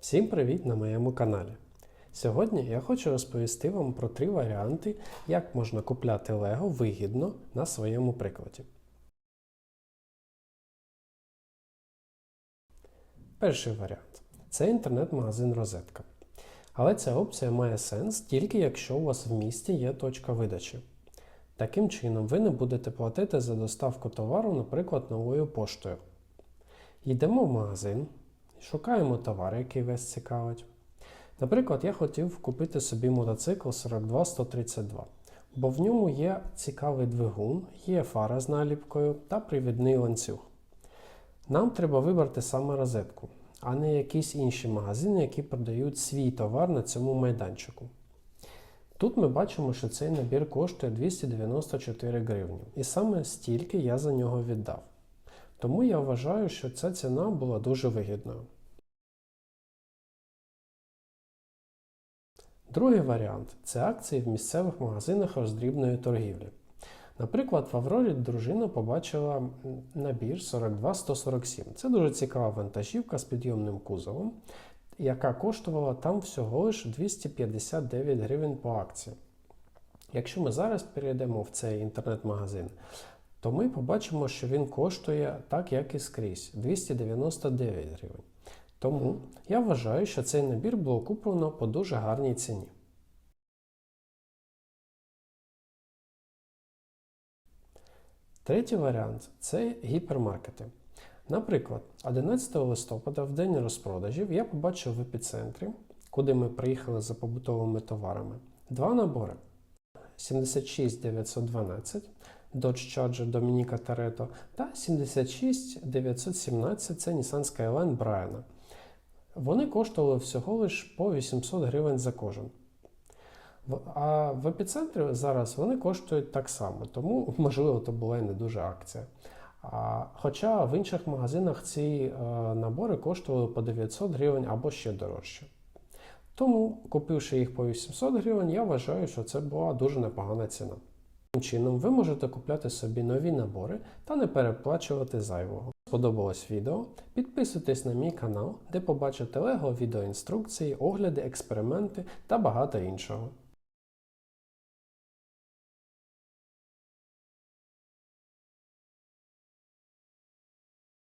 Всім привіт на моєму каналі. Сьогодні я хочу розповісти вам про три варіанти, як можна купляти Лего вигідно на своєму прикладі. Перший варіант це інтернет-магазин Розетка. Але ця опція має сенс тільки якщо у вас в місті є точка видачі. Таким чином, ви не будете платити за доставку товару, наприклад, новою поштою. Йдемо в магазин, шукаємо товар, який вас цікавить. Наприклад, я хотів купити собі мотоцикл 42132, бо в ньому є цікавий двигун, є фара з наліпкою та привідний ланцюг. Нам треба вибрати саме розетку, а не якісь інші магазини, які продають свій товар на цьому майданчику. Тут ми бачимо, що цей набір коштує 294 гривні, і саме стільки я за нього віддав. Тому я вважаю, що ця ціна була дуже вигідною. Другий варіант це акції в місцевих магазинах роздрібної торгівлі. Наприклад, в Аврорі дружина побачила набір 42147. Це дуже цікава вантажівка з підйомним кузовом, яка коштувала там всього лиш 259 гривень по акції. Якщо ми зараз перейдемо в цей інтернет-магазин, то ми побачимо, що він коштує так, як і скрізь 299 гривень. Тому я вважаю, що цей набір було куплено по дуже гарній ціні. Третій варіант це гіпермаркети. Наприклад, 11 листопада, в день розпродажів, я побачив в епіцентрі, куди ми приїхали за побутовими товарами, два набори: 76912 Dodge Charger Dominica Toretto та 76917 це Nissan Skyline Брайана. Вони коштували всього лиш по 800 гривень за кожен. А в епіцентрі зараз вони коштують так само, тому, можливо, то була і не дуже акція. А, Хоча в інших магазинах ці е, набори коштували по 900 гривень або ще дорожче. Тому, купивши їх по 800 гривень, я вважаю, що це була дуже непогана ціна. Таким чином, ви можете купляти собі нові набори та не переплачувати зайвого. Сподобалось відео? Підписуйтесь на мій канал, де побачите лего відеоінструкції, огляди, експерименти та багато іншого.